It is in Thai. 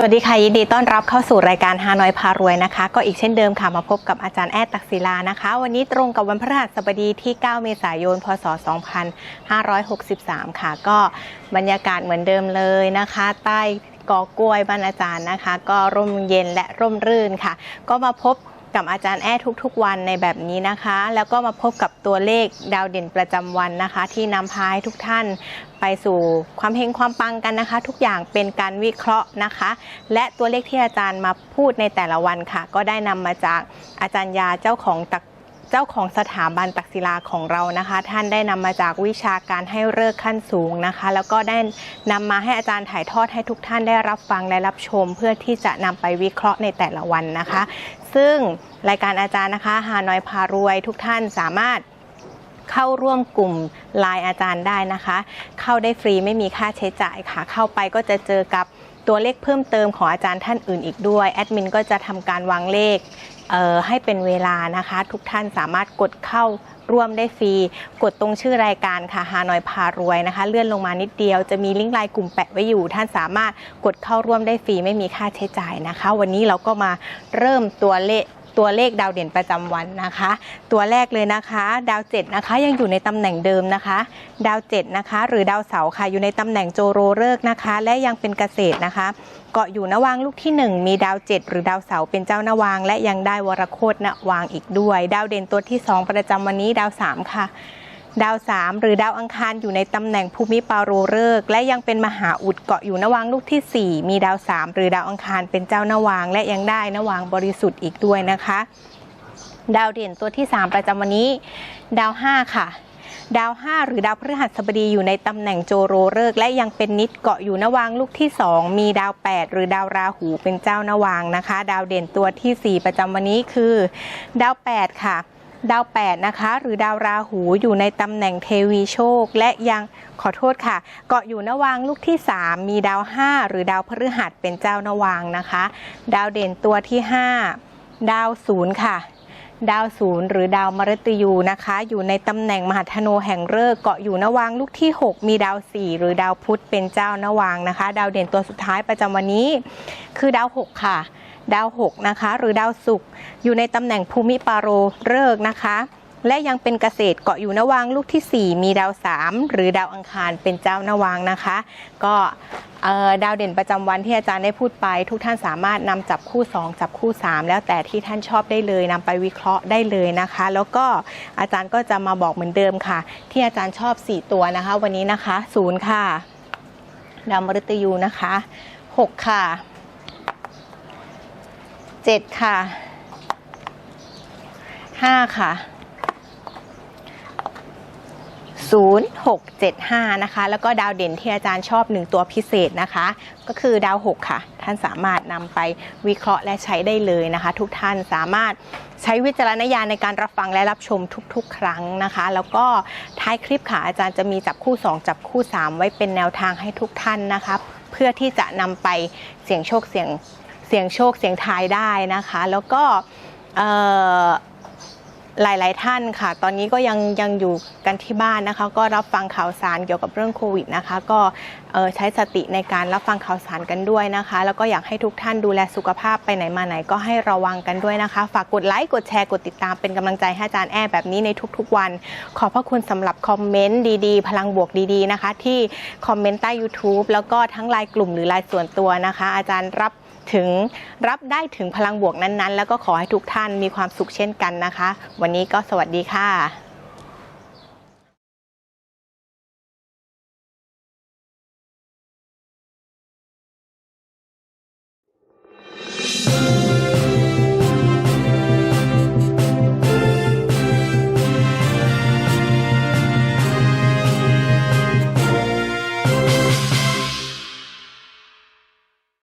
สวัสดีค่ะ ยินดีต้อนรับเข้าสู่รายการฮานอยพารวยนะคะ ก็อีกเช่นเดิมค่ะมาพบกับอาจารย์แอดตักศิลานะคะ วันนี้ตรงกับวันพฤหัสบดีที่ 9 เมษายน พศ 2563 ค่ะ ก็บรรยากาศเหมือนเดิมเลยนะคะ ใต้กอกล้วยบ้านอาจารย์นะคะ ก็ร่มเย็นและร่มรื่นค่ะ ก็มาพบ กับอาจารย์แอดทุกๆ วันในแบบนี้นะคะ แล้วก็มาพบกับตัวเลขดาวเด่นประจำวันนะคะ ที่นำพาให้ทุกท่านไปสู่ความเฮงความปังกันนะคะ ทุกอย่างเป็นการวิเคราะห์นะคะ และตัวเลขที่อาจารย์มาพูดในแต่ละวันค่ะ ก็ได้นำมาจากอาจารย์ยาเจ้าของตัก เจ้าของสถาบันตักศิลาของเรานะคะ ท่านได้นำมาจากวิชาการให้เลิกขั้นสูงนะคะ แล้วก็ได้นำมาให้อาจารย์ถ่ายทอดให้ทุกท่านได้รับฟังและรับชม เพื่อที่จะนำไปวิเคราะห์ในแต่ละวันนะคะ ซึ่งรายการอาจารย์นะคะฮานอยพารวยทุกท่านสามารถเข้าร่วมกลุ่มไลน์อาจารย์ได้นะคะ เข้าได้ฟรีไม่มีค่าใช้จ่ายค่ะ เข้าไปก็จะเจอกับตัวเลขเพิ่มเติมของอาจารย์ท่านอื่นอีกด้วย แอดมินก็จะทำการวางเลข ให้เป็นเวลานะคะ ทุกท่านสามารถกดเข้าร่วมได้ฟรี กดตรงชื่อรายการค่ะฮานอยพารวยนะคะ เลื่อนลงมานิดเดียวจะมีลิงก์ไลน์กลุ่มแปะไว้อยู่ ท่านสามารถกดเข้าร่วมได้ฟรีไม่มีค่าใช้จ่ายนะคะ วันนี้เราก็มาเริ่มตัวเลข ตัวเลขดาวเด่นประจำวันนะคะ ตัวแรกเลยนะคะ ดาวเจ็ดนะคะยังอยู่ในตำแหน่งเดิมนะคะ ดาวเจ็ดนะคะ หรือดาวเสาร์ค่ะอยู่ในตำแหน่งโจโรเลิกนะคะ และยังเป็นเกษตรนะคะ เกาะอยู่นวางลูกที่หนึ่งมีดาวเจ็ดหรือดาวเสาร์เป็นเจ้านวาง และยังได้วรโคตรนวางอีกด้วย ดาวเด่นตัวที่สองประจำวันนี้ดาวสามค่ะ ดาวสามหรือดาวอังคารอยู่ในตำแหน่งภูมิปาโรเริกและยังเป็นมหาอุดเกาะอยู่นวางลูกที่ 4 มีดาวสามหรือดาวอังคารเป็นเจ้านวาง และยังได้นวางบริสุทธิ์อีกด้วยนะคะ ดาวเด่นตัวที่ 3 ประจำวันนี้ ดาว 5 ค่ะดาว 5 หรือดาวพฤหัสบดีอยู่ในตำแหน่งโจโรเริกและยังเป็นนิดเกาะอยู่นวางลูกที่ 2 มีดาว 8 หรือดาวราหูเป็นเจ้านวางนะคะ ดาวเด่นตัวทีสี่4 ประจำวันนี้คือ ดาว 8 ค่ะ ดาว 8 นะคะ หรือดาวราหูอยู่ในตำแหน่งเทวีโชค และยังขอโทษค่ะ เกาะอยู่นวางลูกที่ 3 มีดาว 5 หรือดาวพฤหัสเป็นเจ้านวางนะคะ ดาวเด่นตัวที่ 5 ดาวศูนย์ค่ะ ดาวศูนย์หรือดาวมฤตยูนะคะ อยู่ในตำแหน่งมหาธนูแห่งฤกษ์เกาะอยู่นวางลูกที่ 6 มีดาว 4 หรือดาวพุธเป็นเจ้านวางนะคะ ดาวเด่นตัวสุดท้ายประจำวันนี้ คือดาว 6 ค่ะ ดาว 6 นะคะ หรือดาวศุกร์อยู่ในตำแหน่งภูมิปาโรเริกนะคะ และยังเป็นเกษตรเกาะอยู่นวางลูกที่ 4 มีดาว 3 หรือดาวอังคารเป็นเจ้านวางนะคะ ก็ดาวเด่นประจำวันที่อาจารย์ได้พูดไป ทุกท่านสามารถนำจับคู่ 2 จับคู่ 3 แล้วแต่ที่ท่านชอบได้เลยนำไปวิเคราะห์ได้เลยนะคะ แล้วก็อาจารย์ก็จะมาบอกเหมือนเดิมค่ะ ที่อาจารย์ชอบ 4 ตัวนะคะ วันนี้นะคะ0ค่ะดาวมฤตยูนะคะ 6 ค่ะ 7ค่ะ5ค่ะ0675 นะคะ แล้วก็ดาวเด่นที่อาจารย์ชอบ 1 ตัวพิเศษนะคะ ก็คือดาว 6 ค่ะ ท่านสามารถนำไปวิเคราะห์และใช้ได้เลยนะคะ ทุกท่านสามารถใช้วิจารณญาณในการรับฟังและรับชมทุกๆ ครั้งนะคะ แล้วก็ท้ายคลิปค่ะอาจารย์จะมีจับคู่ 2 จับคู่ 3 ไว้เป็นแนวทางให้ทุกท่านนะคะ เพื่อที่จะนำไปเสี่ยงโชคเสี่ยง เสี่ยงโชคเสี่ยงทายได้นะคะ แล้วก็เอ่อหลาย ๆ ท่านค่ะ ตอนนี้ก็ยังยังอยู่กันที่บ้านนะคะ ก็รับฟังข่าวสารเกี่ยวกับเรื่องโควิดนะคะ ก็ใช้สติในการรับฟังข่าวสารกันด้วยนะคะ แล้วก็อยากให้ทุกท่านดูแลสุขภาพไปไหนมาไหนก็ให้ระวังกันด้วยนะคะ ฝากกดไลค์กดแชร์กดติดตามเป็นกำลังใจให้อาจารย์แอแบบนี้ในทุก ๆ วัน ขอบพระคุณสำหรับคอมเมนต์ดี ๆ พลังบวกดีๆนะคะ ที่คอมเมนต์ใต้ YouTube แล้วก็ทั้งไลน์กลุ่มหรือไลน์ส่วนตัวนะคะ อาจารย์รับ ถึงรับได้ถึงพลังบวกนั้นๆ แล้วก็ขอให้ทุกท่านมีความสุขเช่นกันนะคะ วันนี้ก็สวัสดีค่ะ